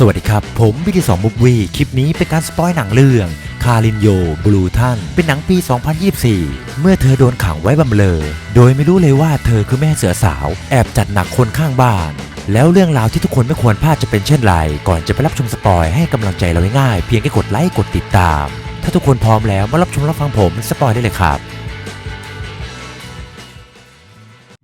สวัสดีครับ ผมวิธีสองบุบวีคลิปนี้เป็นการสปอยหนังเรื่อง คารินโยบลูทันเป็นหนังปี 2024 เมื่อเธอโดนขังไว้บำเรอโดยไม่รู้เลยว่าเธอคือแม่เสือสาว แอบจัดหนักคนข้างบ้าน แล้วเรื่องราวที่ทุกคนไม่ควรพลาดจะเป็นเช่นไร ก่อนจะไปรับชมสปอยให้กำลังใจเราง่าย เพียงแค่กดไลค์กดติดตาม ถ้าทุกคนพร้อมแล้วมารับชมรับฟังผมสปอยได้เลยครับ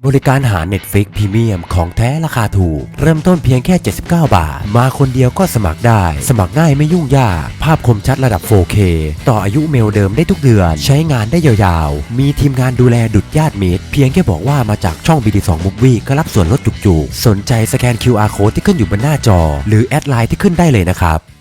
บริการหา Netflix พรีเมียมของแท้ราคาถูก เริ่มต้นเพียงแค่ 79 บาท มาคนเดียวก็สมัครได้ สมัครง่ายไม่ยุ่งยาก ภาพคมชัดระดับ 4K ต่ออายุเมลเดิมได้ทุกเดือน ใช้งานได้ยาวๆ มีทีมงานดูแลดุดญาติมิตร เพียงแค่บอกว่ามาจากช่อง BD2 Movie ก็รับส่วนลดจุกๆ สนใจสแกน QR Code ที่ขึ้นอยู่บนหน้าจอ หรือแอดไลน์ที่ขึ้นได้เลยนะครับ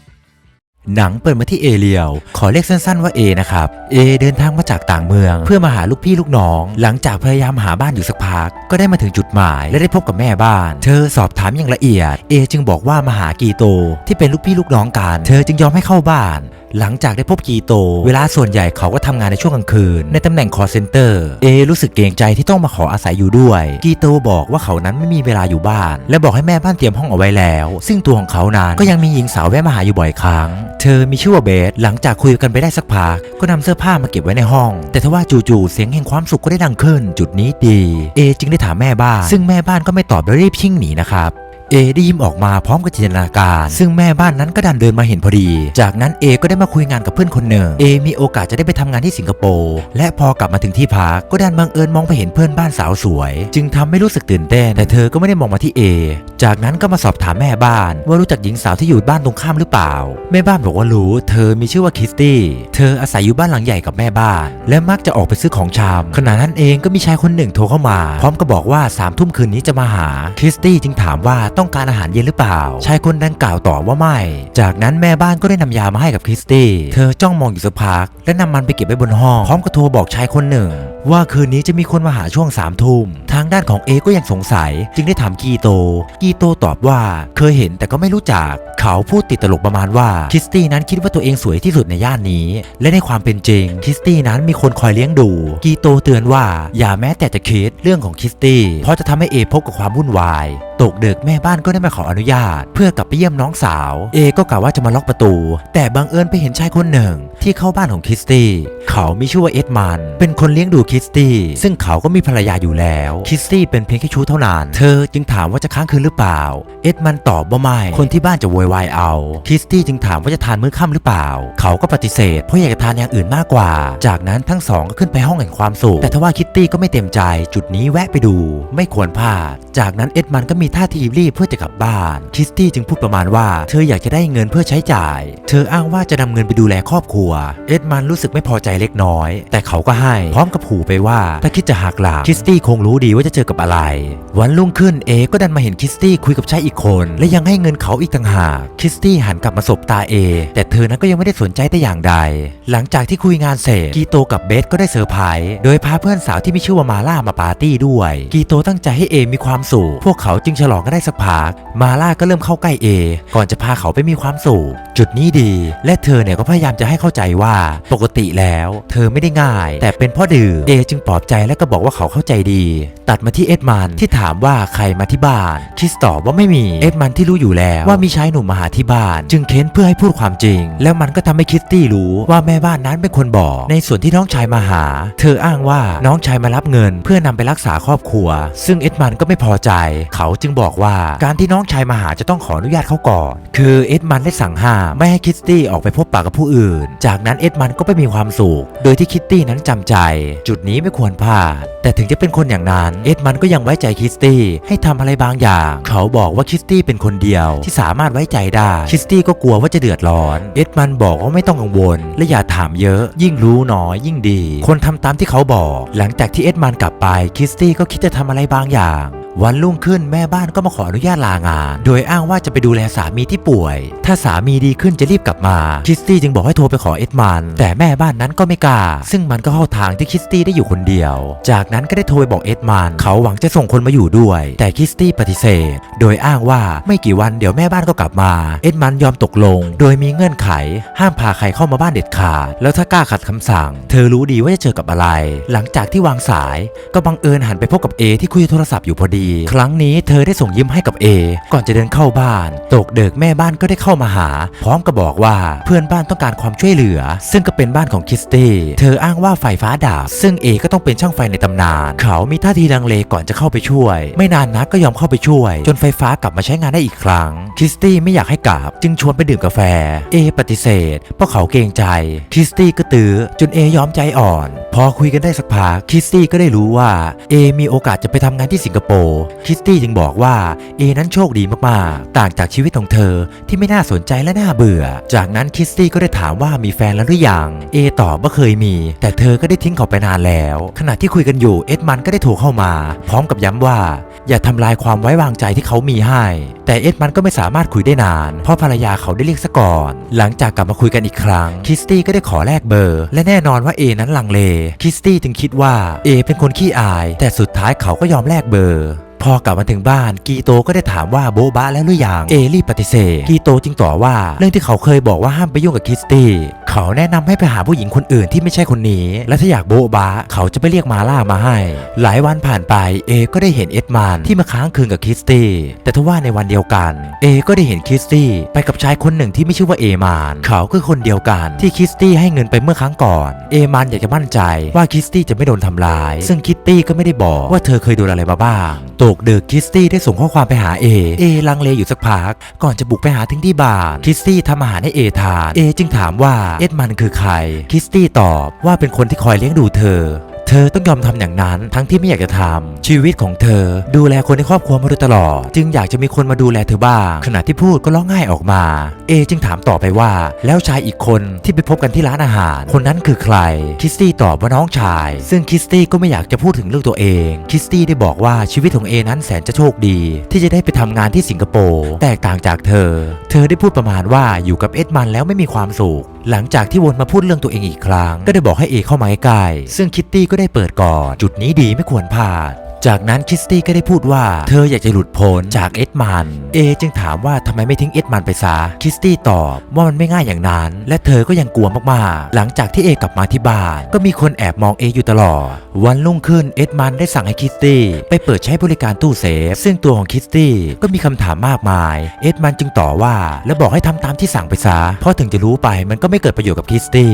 หนังเปิดมาที่เอเรียว ขอเรียกสั้นๆว่าเอนะครับ เอเดินทางมาจากต่างเมือง เพื่อมาหาลูกพี่ลูกน้อง หลังจากพยายามหาบ้านอยู่สักพัก ก็ได้มาถึงจุดหมาย และได้พบกับแม่บ้าน เธอสอบถามอย่างละเอียด เอจึงบอกว่ามาหากีโต ที่เป็นลูกพี่ลูกน้องกัน เธอจึงยอมให้เข้าบ้าน หลังจากได้พบกีโต เวลาส่วนใหญ่เขาก็ทำงานในช่วงกลางคืน ในตำแหน่งคอเซนเตอร์เอรู้สึกเกรงใจที่ต้องมาขออาศัยอยู่ด้วย กีโตบอกว่าเขานั้นไม่มีเวลาอยู่บ้าน และบอกให้แม่บ้านเตรียมห้องเอาไว้แล้ว ซึ่งตัวของเขานั้นก็ยังมีหญิงสาวแวะมาหาอยู่บ่อยครั้ง เธอมีชื่อว่าเบสหลังจากคุยกันไปได้สักพักก็นำเสื้อผ้ามาเก็บไว้ในห้อง แต่ทว่าจู่ๆเสียงแห่งความสุขก็ได้ดังขึ้น จุดนี้ดี เอจึงได้ถามแม่บ้าน ซึ่งแม่บ้านก็ไม่ตอบและรีบชิ่งหนีนะครับ เอได้ยิ้มออกมาพร้อมกับจินตนาการ ซึ่งแม่บ้านนั้นก็ดันเดินมาเห็นพอดี จากนั้นเอก็ได้มาคุยงานกับเพื่อนคนหนึ่งเอมีโอกาสจะได้ไปทำงานที่สิงคโปร์และพอกลับมาถึงที่พักก็ดันบังเอิญมองไปเห็นเพื่อนบ้านสาวสวย จึงทำให้รู้สึกตื่นเต้นแต่เธอก็ไม่ได้มองมาที่เอจากนั้นก็มาสอบถามแม่บ้าน ว่ารู้จักหญิงสาวที่อยู่บ้านตรงข้ามหรือเปล่า แม่บ้านบอกว่ารู้ เธอมีชื่อว่าคิสตี้ เธออาศัยอยู่บ้านหลังใหญ่กับแม่บ้าน และมักจะออกไปซื้อของชำขณะนั้นเองก็มีชายคนหนึ่งโทรเข้ามา พร้อมกับบอกว่าสามทุ่มคืนนี้จะมาหาคริสตี้จึงถามว่าต้ององการอาหารเย็นหรือเปล่า ชายคนดังกล่าวตอบว่าไม่ จากนั้นแม่บ้านก็ได้นำยามาให้กับคริสตี้ เธอจ้องมองอยู่สักพัก และนำมันไปเก็บไว้บนห้อง พร้อมกับโทรบอกชายคนหนึ่ง ว่าคืนนี้จะมีคนมาหาช่วงสามทุ่ม ทางด้านของเอก็ยังสงสัย จึงได้ถามกีโต กีโตตอบว่าเคยเห็นแต่ก็ไม่รู้จัก เขาพูดติดตลกประมาณว่าคริสตี้นั้นคิดว่าตัวเองสวยที่สุดในย่านนี้ และในความเป็นจริงคริสตี้นั้นมีคนคอยเลี้ยงดู กีโตเตือนว่าอย่าแม้แต่จะคิดเรื่องของคริสตี้ เพราะจะทำให้เอพบกับความวุ่นวายตกดึกแม่บ้านก็ได้มาขออนุญาต เพื่อกลับไปเยี่ยมน้องสาว เอก็กะว่าจะมาล็อกประตู แต่บังเอิญไปเห็นชายคนหนึ่ง ที่เข้าบ้านของคริสตี้เขามีชื่อว่าเอ็ดมัน เป็นคนเลี้ยงดูคริสตี้ซึ่งเขาก็มีภรรยาอยู่แล้วคริสตี้เป็นเพียงแค่ชู้เท่านั้น เธอจึงถามว่าจะค้างคืนหรือเปล่า เอ็ดมันตอบว่าไม่ คนที่บ้านจะโวยวายเอาคริสตี้จึงถามว่าจะทานมื้อค่ำหรือเปล่า เขาก็ปฏิเสธเพราะอยากจะทานอย่างอื่นมากกว่า จากนั้นทั้งสองก็ขึ้นไปห้องแห่งความสุขแต่ทว่าคิตตี้ก็ไม่เต็มใจ จุดนี้แวะไปดู ไม่ควรพลาด จากนั้นเอ็ดมันก็มีมีท่าทีรีบเพื่อจะกลับบ้าน คิสตี้จึงพูดประมาณว่า เธออยากจะได้เงินเพื่อใช้จ่าย เธออ้างว่าจะนำเงินไปดูแลครอบครัว เอ็ดมันรู้สึกไม่พอใจเล็กน้อย แต่เขาก็ให้ พร้อมกับขู่ไปว่า ถ้าคิดจะหักหลังคิสตี้คงรู้ดีว่าจะเจอกับอะไร วันรุ่งขึ้นเอก็ดันมาเห็นคิสตี้คุยกับชายอีกคน และยังให้เงินเขาอีกต่างหาก คิสตี้หันกลับมาสบตาเอ แต่เธอนั้นก็ยังไม่ได้สนใจแต่อย่างใด หลังจากที่คุยงานเสร็จกีโตกับเบสก็ได้เซอร์ไพรส์โดยพาเพื่อนสาวที่มีชื่อว่ามาล่ามาปาร์ตี้ด้วย กีโตตั้งใจให้เอมีความสุขพวกเขาจึงฉลองกันได้สักพักมาล่าก็เริ่มเข้าใกล้เอก่อนจะพาเขาไปมีความสุขจุดนี้ดี และเธอเนี่ยก็พยายามจะให้เข้าใจว่าปกติแล้ว เธอไม่ได้ง่าย แต่เป็นพ่อดื่มเอจึงปลอบใจและก็บอกว่าเขาเข้าใจดี ตัดมาที่เอ็ดมันที่ถามว่าใครมาที่บ้านคริสตอบว่าไม่มีเอ็ดมันที่รู้อยู่แล้วว่ามีชายหนุ่มมาหาที่บ้าน จึงเค้นเพื่อให้พูดความจริง แล้วมันก็ทำให้คิตตี้รู้ว่าแม่บ้านนั้นเป็นคนบอก ในส่วนที่น้องชายมาหา เธออ้างว่าน้องชายมารับเงิน เพื่อนำไปรักษาครอบครัว ซึ่งเอ็ดมันก็ไม่พอใจ เขาจึงบอกว่าการที่น้องชายมาหาจะต้องขออนุญาตเขาก่อน คือเอ็ดมันได้สั่งห้ามไม่ให้คิตตี้ออกไปพบปะกับผู้อื่น จากนั้นเอ็ดมันก็ไปมีความสุข โดยที่คิตตี้นั้นจำใจ จุดนี้ไม่ควรพลาด แต่ถึงจะเป็นคนอย่างนั้น เอ็ดมันก็ยังไว้ใจคิสตี้ให้ทำอะไรบางอย่าง เขาบอกว่าคิสตี้เป็นคนเดียวที่สามารถไว้ใจได้ คิสตี้ก็กลัวว่าจะเดือดร้อน เอ็ดมันบอกว่าไม่ต้องกังวล และอย่าถามเยอะ ยิ่งรู้น้อยยิ่งดี คนทำตามที่เขาบอก หลังจากที่เอ็ดมันกลับไป คิสตี้ก็คิดจะทำอะไรบางอย่าง วันรุ่งขึ้นแม่บ้านก็มาขออนุญาตลางาน โดยอ้างว่าจะไปดูแลสามีที่ป่วย ถ้าสามีดีขึ้นจะรีบกลับมาคิสตี้จึงบอกให้โทรไปขอเอ็ดมัน แต่แม่บ้านนั้นก็ไม่กล้า ซึ่งมันก็เข้าทางที่คิสตี้ได้อยู่คนเดียว จากนั้นก็ได้โทรไปบอกเอ็ดมัน เขาหวังจะส่งคนมาอยู่ด้วย แต่คิสตี้ปฏิเสธ โดยอ้างว่าไม่กี่วันเดี๋ยวแม่บ้านก็กลับมา เอ็ดมันยอมตกลง โดยมีเงื่อนไข ห้ามพาใครเข้ามาบ้านเด็ดขาด แล้วถ้ากล้าขัดคำสั่ง เธอรู้ดีว่าจะเจอกับอะไร หลังจากที่วางสาย ก็บังเอิญหันไปพบกับเอที่คุยโทรศัพท์อยู่พอดี ครั้งนี้เธอได้ส่งยิ้มให้กับเอก่อนจะเดินเข้าบ้าน ตกเดึกแม่บ้านก็ได้เข้ามาหา พร้อมกับบอกว่าเพื่อนบ้านต้องการความช่วยเหลือ ซึ่งก็เป็นบ้านของคิสตี้เธออ้างว่าไฟฟ้าดับซึ่งเอก็ต้องเป็นช่างไฟในตำนาน เขามีท่าทีลังเลก่อนจะเข้าไปช่วย ไม่นานนักก็ยอมเข้าไปช่วย จนไฟฟ้ากลับมาใช้งานได้อีกครั้ง คิสตี้ไม่อยากให้กลับ จึงชวนไปดื่มกาแฟ เอปฏิเสธเพราะเขาเกรงใจ คิสตี้ก็ตื้อจนเอยอมใจอ่อน พอคุยกันได้สักพักคิสตี้ก็ได้รู้ว่าเอมีโอกาสจะไปทำงานที่สิงคโปร์คิตตี้จึงบอกว่าเอนั้นโชคดีมากๆ ต่างจากชีวิตของเธอที่ไม่น่าสนใจและน่าเบื่อ จากนั้นคิตตี้ก็ได้ถามว่ามีแฟนแล้วหรือยังเอตอบว่าเคยมี แต่เธอก็ได้ทิ้งเขาไปนานแล้ว ขณะที่คุยกันอยู่เอ็ดมันก็ได้โทรเข้ามา พร้อมกับย้ำว่า อย่าทำลายความไว้วางใจที่เขามีให้ แต่เอ็ดมันก็ไม่สามารถคุยได้นาน เพราะภรรยาเขาได้เรียกซะก่อน หลังจากกลับมาคุยกันอีกครั้งคิสตี้ก็ได้ขอแลกเบอร์ และแน่นอนว่าเอนั้นลังเลคิสตี้จึงคิดว่าเอเป็นคนขี้อาย แต่สุดท้ายเขาก็ยอมแลกเบอร์ พอกลับมาถึงบ้านกีโตก็ได้ถามว่าโบบะแล้วหรือยังเอรีบปฏิเสธกีโตจึงต่อว่าเรื่องที่เขาเคยบอกว่าห้ามไปยุ่งกับคิสตี้เขาแนะนำให้ไปหาผู้หญิงคนอื่นที่ไม่ใช่คนนี้ และถ้าอยากโบบะเขาจะไปเรียกมาล่ามาให้ หลายวันผ่านไปเอก็ได้เห็นเอ็ดมันที่มาค้างคืนกับคิสตี้แต่ทว่าในวันเดียวกันเอก็ได้เห็นคิสตี้ไปกับชายคนหนึ่งที่ไม่ชื่อว่าเอมานเขาคือคนเดียวกันที่คิสตี้ให้เงินไปเมื่อครั้งก่อนเอมานอยากจะมั่นใจว่าคิสตี้จะไม่โดนทำร้าย ซึ่งคิตตี้ก็ไม่ได้บอกว่าเธอเคยโดนอะไรมาบ้างตกดึกคิสตี้ได้ส่งข้อความไปหาเอ เอลังเลอยู่สักพัก ก่อนจะบุกไปหาถึงที่บ้านคิสตี้ทำอาหารให้เอทาน เอจึงถามว่าเอ็ดมันคือใคร คิสตี้ตอบว่าเป็นคนที่คอยเลี้ยงดูเธอ เธอต้องยอมทำอย่างนั้น ทั้งที่ไม่อยากจะทำชีวิตของเธอ ดูแลคนในครอบครัวมาโดยตลอด จึงอยากจะมีคนมาดูแลเธอบ้าง ขณะที่พูดก็ร้องไห้ออกมา เอจึงถามต่อไปว่า แล้วชายอีกคนที่ไปพบกันที่ร้านอาหาร คนนั้นคือใคร คิสตี้ตอบว่าน้องชาย ซึ่งคิสตี้ก็ไม่อยากจะพูดถึงเรื่องตัวเอง คิสตี้ได้บอกว่าชีวิตของเอนั้นแสนจะโชคดี ที่จะได้ไปทำงานที่สิงคโปร์แตกต่างจากเธอ เธอได้พูดประมาณว่าอยู่กับเอ็ดมันแล้วไม่มีความสุขหลังจากที่วนมาพูดเรื่องตัวเองอีกครั้ง ก็ได้บอกให้เอเข้ามาใกล้ซึ่งคิตตี้ก็ได้เปิดก่อน จุดนี้ดีไม่ควรพลาดจากนั้นคิสตี้ก็ได้พูดว่าเธออยากจะหลุดพ้นจากเอ็ดมัน เอจึงถามว่าทำไมไม่ทิ้งเอ็ดมันไปซะ คิสตี้ตอบว่ามันไม่ง่ายอย่างนั้น และเธอก็ยังกลัวมากๆ หลังจากที่เอกลับมาที่บ้าน ก็มีคนแอบมองเออยู่ตลอด วันรุ่งขึ้นเอ็ดมันได้สั่งให้คิสตี้ไปเปิดใช้บริการตู้เซฟ ซึ่งตัวของคิสตี้ก็มีคำถามมากมาย เอ็ดมันจึงต่อว่า และบอกให้ทำตามที่สั่งไปซะเพราะถึงจะรู้ไปมันก็ไม่เกิดประโยชน์กับคิสตี้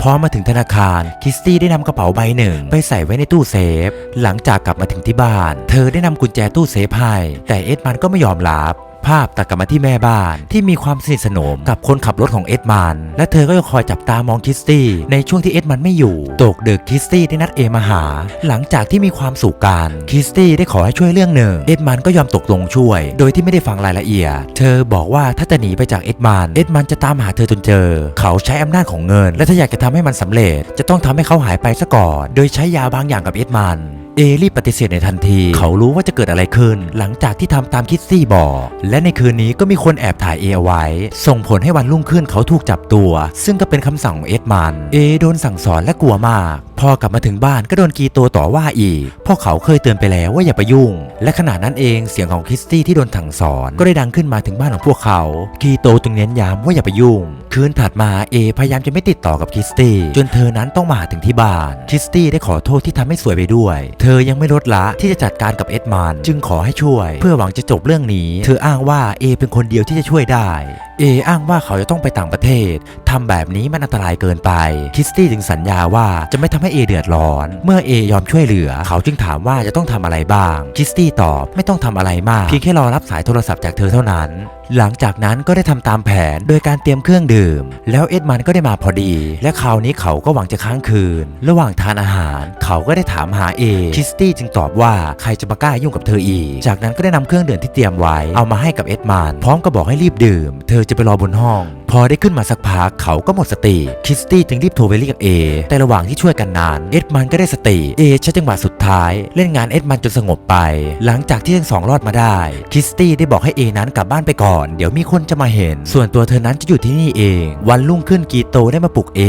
พอมาถึงธนาคารคิสตี้ได้นำกระเป๋าใบหนึ่ง ไปใส่ไว้ในตู้เซฟ หลังจากกลับมาถึงที่บ้าน เธอได้นำกุญแจตู้เซฟให้แต่เอ็ดมันก็ไม่ยอมรับ ภาพตัดกลับมาที่แม่บ้านที่มีความสนิทสนมกับคนขับรถของเอ็ดมัน และเธอก็ยังคอยจับตามองคิสตี้ในช่วงที่เอ็ดมันไม่อยู่ ตกดึกคิสตี้ได้นัดเอมาหา หลังจากที่มีความสุขกันคิสตี้ได้ขอให้ช่วยเรื่องหนึ่ง เอ็ดมันก็ยอมตกลงช่วย โดยที่ไม่ได้ฟังรายละเอียด เธอบอกว่าถ้าจะหนีไปจากเอ็ดมัน เอ็ดมันจะตามหาเธอจนเจอ เขาใช้อำนาจของเงิน และถ้าอยากจะทำให้มันสำเร็จ จะต้องทำให้เขาหายไปซะก่อน โดยใช้ยาบางอย่างกับเอ็ดมัน เอรีบปฏิเสธในทันที เขารู้ว่าจะเกิดอะไรขึ้น หลังจากที่ทำตามคิดซี่บอก และในคืนนี้ก็มีคนแอบถ่ายเอเอาไว้ ส่งผลให้วันรุ่งขึ้นเขาถูกจับตัว ซึ่งก็เป็นคำสั่งของเอ็ดมัน เอโดนสั่งสอนและกลัวมาก พอกลับมาถึงบ้านก็โดนกีโตต่อว่าอีกพราะเขาเคยเตือนไปแล้วว่าอย่าไปยุ่ง และขณะนั้นเองเสียงของคริสตี้ที่โดนสั่งสอนก็ได้ดังขึ้นมาถึงบ้านของพวกเขา กีโตจึงเน้นย้ำว่าอย่าไปยุ่ง คืนถัดมาเอพยายามจะไม่ติดต่อกับคริสตี้จนเธอนั้นต้องมาถึงที่บ้านคริสตี้ได้ขอโทษที่ทำให้สวยไปด้วยเธธอยังไม่ลดละที่จะจัดการกับเอ็ดมันจึงขอให้ช่วย เพื่อหวังจะจบเรื่องนี้ เธออ้างว่าเอเป็นคนเดียวที่จะช่วยได้เออ้างว่าเขาจะต้องไปต่างประเทศทำแบบนี้มันอันตรายเกินไป คิสตี้จึงสัญญาว่าจะไม่ทำให้เอเดือดร้อน เมื่อเอยอมช่วยเหลือ เขาจึงถามว่าจะต้องทำอะไรบ้าง คิสตี้ตอบไม่ต้องทำอะไรมาก เพียงแค่รอรับสายโทรศัพท์จากเธอเท่านั้นหลังจากนั้นก็ได้ทำตามแผนโดยการเตรียมเครื่องดื่ม แล้วเอ็ดมันก็ได้มาพอดี และคราวนี้เขาก็หวังจะค้างคืน ระหว่างทานอาหาร เขาก็ได้ถามหาเอคิสตี้จึงตอบว่าใครจะมากล้ายุ่งกับเธออีก จากนั้นก็ได้นำเครื่องดื่มที่เตรียมไว้เอามาให้กับเอ็ดมันพร้อมกับบอกให้รีบดื่ม เธอจะไปรอบนห้องพอได้ขึ้นมาสักพักเขาก็หมดสติคริสตี้จึงรีบโทรไปเรียกเอแต่ระหว่างที่ช่วยกันนาน เอ็ดมันก็ได้สติเอใช้จังหวะสุดท้าย เล่นงานเอ็ดมันจนสงบไป หลังจากที่ทั้งสองรอดมาได้คริสตี้ได้บอกให้เอนั้นกลับบ้านไปก่อน เดี๋ยวมีคนจะมาเห็น ส่วนตัวเธอนั้นจะอยู่ที่นี่เอง วันรุ่งขึ้นกีโตได้มาปลุกเอ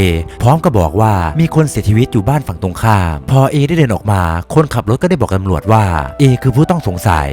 พร้อมกับบอกว่ามีคนเสียชีวิตอยู่บ้านฝั่งตรงข้าม พอเอได้เดินออกมา คนขับรถก็ได้บอกตำรวจว่าเอคือผู้ต้องสงสัย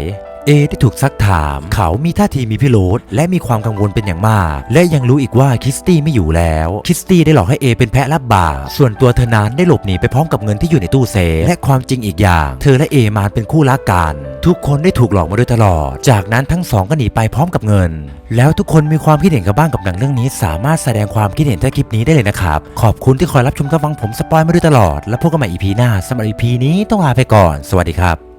เอได้ถูกซักถาม เขามีท่าทีมีพิรุธและมีความกังวลเป็นอย่างมาก และยังรู้อีกว่าคิสตี้ไม่อยู่แล้ว คิสตี้ได้หลอกให้เอเป็นแพะรับบาปส่วนตัวเธอนั้นได้หลบหนีไปพร้อมกับเงินที่อยู่ในตู้เซฟและความจริงอีกอย่าง เธอและเอมาเป็นคู่รักกันทุกคนได้ถูกหลอกมาโดยตลอด จากนั้นทั้งสองก็หนีไปพร้อมกับเงิน แล้วทุกคนมีความคิดเห็นกันบ้างกับหนังเรื่องนี้ สามารถแสดงความคิดเห็นใต้คลิปนี้ได้เลยนะครับ ขอบคุณที่คอยรับชมรับฟังผมสปอยมาโดยตลอด แล้วพบกันใหม่ EP หน้าสำหรับ EP นี้ต้องลาไปก่อน สวัสดีครับ